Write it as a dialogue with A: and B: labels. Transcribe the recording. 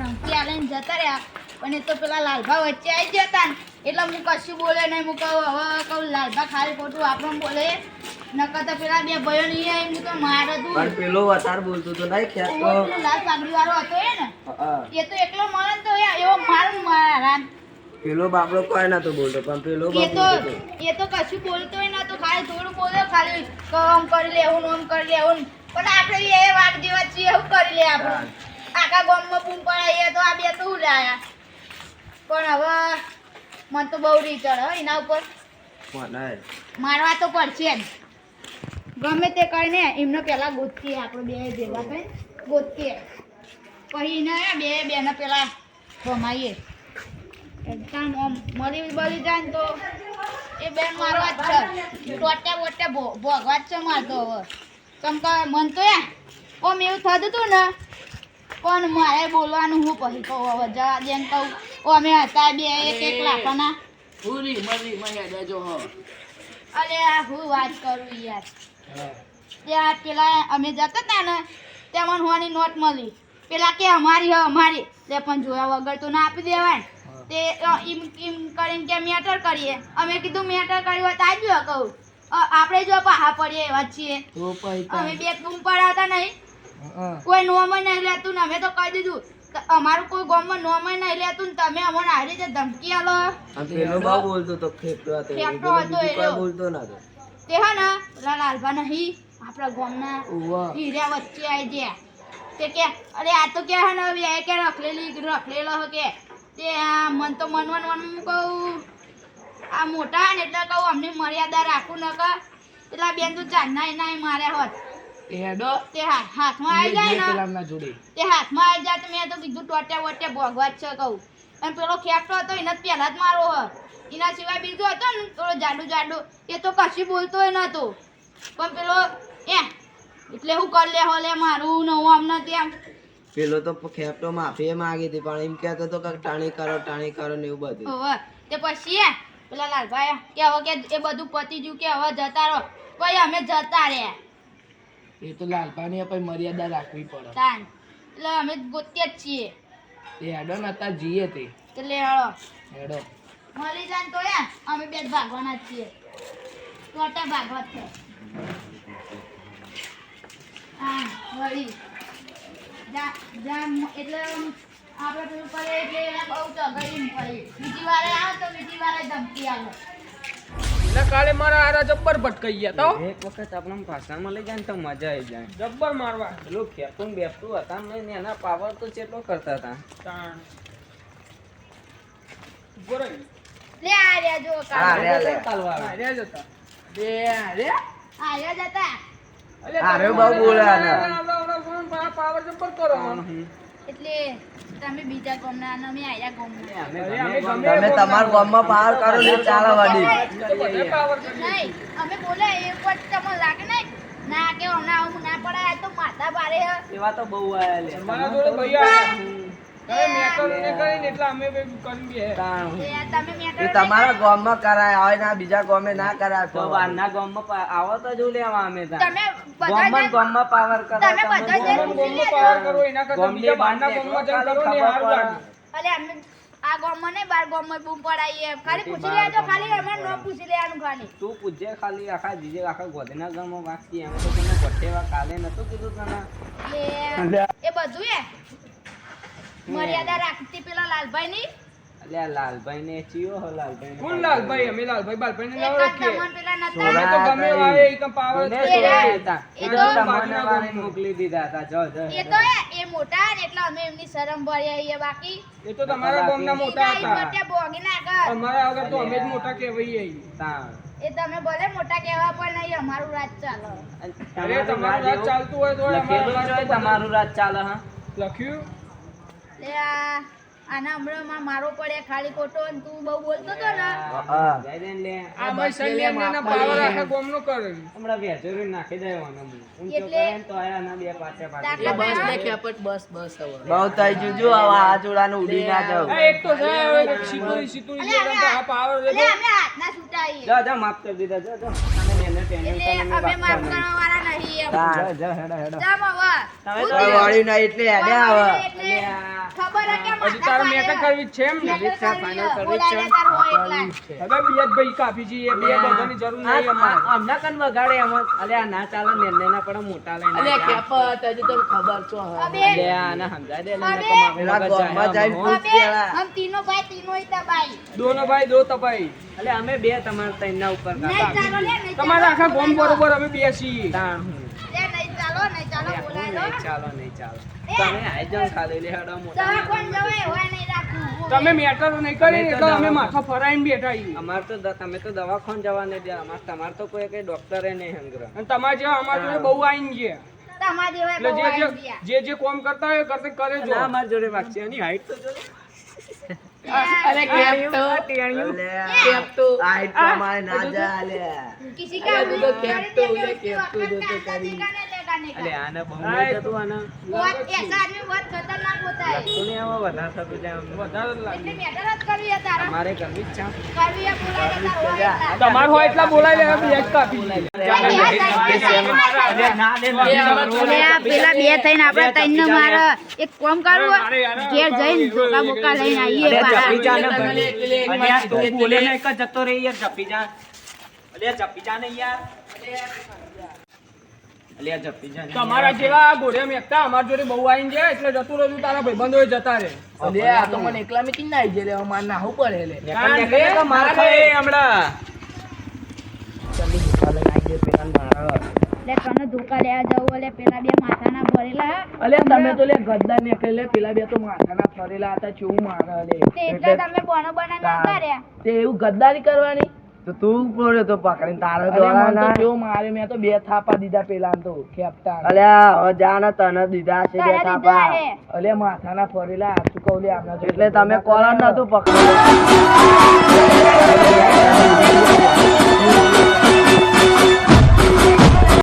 A: ધમકી લઈને જતા રહ્યા. પણ એ તો પેલા લાલભા વચ્ચે આવી ગયા તા ને. એટલે હું કશું બોલે નહીં. હું કહું હવે કહું લાલભા ખાલી ખોટું આપણને બોલે. નકર તો પેલા બે ભાઈઓ નહીં આવી હું તો માર હતું.
B: પણ પેલો વધારે બોલતો તો નહીં ખ્યાલ. તો
A: લાલ પાઘડી વાળો હતો એ ને. એ તો એકલો મળે તો એવો માર મારા
B: પેલો બાપડો કોઈ નતો બોલતો પણ પેલો
A: એ તો એ તો કશું બોલતો ના તો ખાલી થોડું બોલ્યો ખાલી કે કરી લેવું નોમ કરી લેવું પણ આપણે એ વાત જેવા છીએ એવું કરી લે આપણે. આખા ગામમાં બૂમ પડાઈએ તો આ બે તો લાયા પણ હવે મને તો બહુ રીચડ હો એના ઉપર. મારવા તો પડશે જ. ગમે તે કરીને એમને પેલા ગોતીએ આપણે બે ભેગા થઈ ગોતીએ પછી એને બે બેને પેલા ગમાઈએ એકદમ આમ મરી બળી જાય ને તો એ બેન મારવા જ છે. ટોટે બોટે ભોગવા જ છે મારતો હવે. કેમ કે મન તો એમ ઓમ એવું થતું હતું ને પણ મારે બોલવાનું? હું પછી કહું હવે જવા દે ને કહું. અમે હતા બે એક એક લાખના.
C: પૂરી મરી મને દેજો હો.
A: અરે આ હું વાત કરું યાર. ત્યાં પેલા અમે જતા હતા ને ત્યાં મને હોની નોટ મળી. પેલા કે અમારી હ અમારી. તે પણ જોયા વગર તો ના આપી દેવાય. તે ઈમ ઈમ કરીને કે મેટર કરીએ. અમે કીધું મેટર કર્યું હોય તો આવ્યો કહું. આપણે જો પાહા પડીએ એવા છીએ.
C: તો
A: અમે બે બૂમ પડાવતા નહીં. કોઈ નોમ નહીં લેતું ને અમે તો કહી દીધું અમારું કોઈ ગામમાં નોમ નહીં લેતું ને તમે અમને આ રીતે ધમકી આલો.
B: પેલો બહુ બોલતો તો ખેપતો હતો એ
A: હતો એ.
B: બોલતો નતો
A: તે હા ને લાલભા નહીં આપણા ગામના હીરા વચ્ચે આવી ગયા. તે કે અરે આ તો કે હે ને બે કે રખલેલી રખલેલો હે કે. તે આ મન તો મન મન મન કહું આ મોટા ને એટલે કહું અમને મર્યાદા રાખું ન કા પેલા બેન તો ચાંદના એના માર્યા હોત.
C: એડો
A: તે હા હાથમાં આવી જાય ને.
C: પેલા જોડે.
A: તે હાથમાં આવી જાય તો મેં તો કીધું ટોટે વોટે ભોગવા જ છે કહું. અને પેલો ખેટો હતો એને પહેલા જ મારો હ. એના સિવાય બીજો હતો ને થોડો જાડુ જાડુ. એ તો કશું બોલતોય નતો પણ પેલો એ એટલે હું કરી લે હોલે મારું નવું આમ નથી આમ
B: પેલો તો ખેપટો માફી માગી હતી પણ એમ કહેતો તો કે ટાણી કરો ટાણી કરો ને એવું બધું.
A: હવે. તે પછી એ પેલા લાલભાઈ કે હવે કે એ બધું પતી ગયું કે હવે જતા રહો. પછી અમે જતા રહ્યા.
C: એ તો લાલપાની પછી મર્યાદા રાખવી પડે.
A: તાન. એટલે અમે ગોત્યા જ છીએ.
C: એ ને નતા જીએ તે.
A: એટલે હેડો.
C: હેડો.
A: મળી જાય તો એ અમે બે ભાગવાના જ છીએ. ટોટા ભાગવા છે. હા વળી. જા જા એટલે આપણે પેલું કરે એટલે એને બહુ ચગડી પડી. બીજી વારે આવે તો બીજી વારે ધમકી આવે
D: એટલે કાલે મારા આરા જબ્બર ભટકાઈ ગયા તો
B: એક વખત આપણે ભાષણમાં લઈ જાય ને તો મજા આવી જાય
D: જબ્બર મારવા
B: પેલું ખેપતું બેસતું હતા ને એના પાવર તો ચેટલો કરતા હતા
D: તાણ.
A: લે આ જો
B: રે.
D: બે રે.
A: આ
B: બહુ ને.
D: પાવર જબ્બર કરો
A: એટલે તમે બીજા ગામના અને અમે આયા ગામના.
B: તમે તમાર ગામમાં પાર કરો ને ચાલા વડી.
A: નહીં અમે બોલે એ વખત તમને લાગે નહીં ના કે ઓના હું ના પડાય તો માતા બારે હે
B: એવા તો બહુ આયા લે.
D: મારા જોડે ભાઈ આવ્યા. હવે ગામ ને કરીને એટલે અમે બી કરી દઈએ.
B: તાણ.
A: એ તમે મેટર
B: એ તમારા ગામમાં કરાય હોય ને આ બીજા ગામે ના કરાય તો
E: આના ગામમાં આવો તો જો લેવા અમે
A: ગામ
E: ગામમાં
A: જણ-
E: પાવર કરો
A: તમે
D: ગામ
A: લેજો.
D: પાવર કરો એના કરતા બીજા બહારના
E: ના
D: ગામમાં
E: જઈ
D: કરો. ને હારું.
A: અલે અમે આ ગામમાં નહીં બાર ગામમાં બૂમ પડાઈએ. ખાલી પૂછી લેજો ખાલી અમે નો પૂછી લેવાનું ખાલી.
E: તું પૂછજે ખાલી આખા જીજે આખા ગોધના ગામમાં વાંચતી એમ તો તને ભટ્ટેવા કાલે નતું કીધું તને.
A: એ એ બધું એ? મર્યાદા રાખતી પેલા લાલભાઈ ની
E: અલ્યા લાલભાઈ ને ચિયો હો લાલભાઈ
D: કોણ લાલભાઈ? અમે લાલભાઈ બાલભાઈ ને
A: એક
D: ના
A: આ
D: ઓળખીએ
A: તમને પેલા નતા?
D: તો ગમે એવા એ કંઈ પાવર
A: એ
D: કરે.
A: રા-
E: એ
A: એ
E: તો
A: તો-
E: તમને વારે મોકલી દીધા હતા જો જો
A: એ તો એ એ મોટા ને એટલે અમે એમની શરમ ભરી આવીએ બાકી.
D: એ તો તમારા ગામના મોટા હતા.
A: બોગી ના કર
D: અમારા વગર તો અમે જ મોટા કહેવાઈએ
E: તાણ.
A: એ તમે ભલે મોટા કહેવા પણ નહીં અમારું રાજ ચાલો.
D: અરે
E: તમારું રાજ
D: ચાલતું હોય તો અમારું રાજ
E: ચાલે હા.
D: લખ્યું?
A: લે આ આના હમણાં મારો પડે ખાલી ખોટો અને તું બહુ બોલતો હતો ને.
E: ને
D: આ ભાઈ સૈન્ય એના પાવર આખા ગામનો કરે
E: હમણાં વેચોરી નાખી દેવાનો હું.
A: એટલે-
E: તો આયા ના બે પાછે પાછે.
C: બસ
A: બસ
C: ને ખેપટ બસ બસ હવે.
B: બહુ થઈ ગયું જો હવે આ જોડાનું ઉડી ના જાવ
D: એક તો છે હવે સિતુરી સિતુરી જે તો આ પાવર લે
A: અમે હાથના છૂટાઈએ.
E: જા જા માફ કરી દીધા. જા જા. તમે એને ટેન્શન
A: એટલે અમે માફ કરવા વાળા નહીં. એમ
B: તાણ.
E: જા જા હેડા હેડા
A: જામ હવે
E: તમે
B: તો વળી ના એટલે હેડ્યા હવે
A: ખબર
D: હજી તારે મેકઅપ કરવી છે એમ ને
A: મેકઅપ
B: રિક્ષા
A: કરવી
B: final
A: હે.
B: કરવી જ
A: બોલાય
B: છે.
A: તાર હોય એટલા જ.
D: હવે બે ભાઈ કાપી છીએ બે બધાની જરૂર નહીં અમારે
E: આમના કન વગાડે એમ અલ્યા ના ચાલે ને ના પડે મોટા લઈને
C: અલે
E: જા.
C: કેપત હજી ખબર છો હવે.
A: અબે
E: સમજાય દે ને
A: અબે.
E: નકર મારું
B: પેલા
E: મગજ જાય
B: ગામમાં જઈને
E: આમ, હો.
B: પૂછ
A: અબે
B: પેલા.
A: હમ તીનો ભાઈ તીનો ઈ દબાઈ
D: દોનો ભાઈ દો
E: અમે બે તમારા ત્રણના ઉપર
A: નહીં
D: તમારા આખા ગોમ બરોબર અમે બેસી
E: તાણ હું.
A: લે નહીં
E: તમે આઈ
A: જાવ નહીં
D: રાખું
E: અમે
D: માથો ફરાઈને બેઠા છીએ.
E: તો તમે તો દવાખાન જવા નહીં દે તમાર તો કોઈ કઈ ડોક્ટરે નહીં હંગર
D: અને તમાર જેવા અમાર બહુ આઈને ગયા
A: તમાર
D: જે જે કોમ કરતા હોય કરતે કરે જો.
E: જોડે વાક્ય એની તો જો
C: અરે તો? ટેણ્યું તો?
B: આઈટ ના જા
C: લે કિસી કા
A: તો
C: કેપ
A: તો તો જો કરી.
E: અલે આને બંગલે જાય
A: પેલા બે થઈને આપણે તઈને મારે એક કોમ કરવું ઘેર જઈને ધોકા બોકા લઈને આવીએ
E: જતો રહી યાર જપી જા અલે જપી જા ને યાર.
D: તમારા જેવા ઘોડે મેકતા અમાર જોડે બહુ આવીને જાય એટલે જતું રહ્યું તારા ભાઈબંધો જતા રે
C: લે આ તો મને એકલા મેકી ના આવી જાય લે ના હું પડે લે.
E: માર ખાય હમણાં.
A: એટલે તને ધોકા લેવા જવું એટલે પેલા બે માથાના ભરેલા.
C: અલે તમે તો લે ગદ્દાર ને લે પેલા બે તો માથાના ફરેલા હતા ચેવું મારે લે.
A: એટલે તમે બોનો બનાને આવતા
C: તે એવું ગદ્દારી કરવાની?
B: તો તું પડ્યો તો પકડીને? તારે દોડા ના
C: જો મારે મેં તો બે થાપા દીધા પેલા તો ખેપટા
B: અલ્યા હવે જા તને દીધા છે બે થાપા.
C: અલ્યા માથાના ફરેલા ચુકવલી આપના
B: એટલે તમે કોલર નતું પકડ્યું.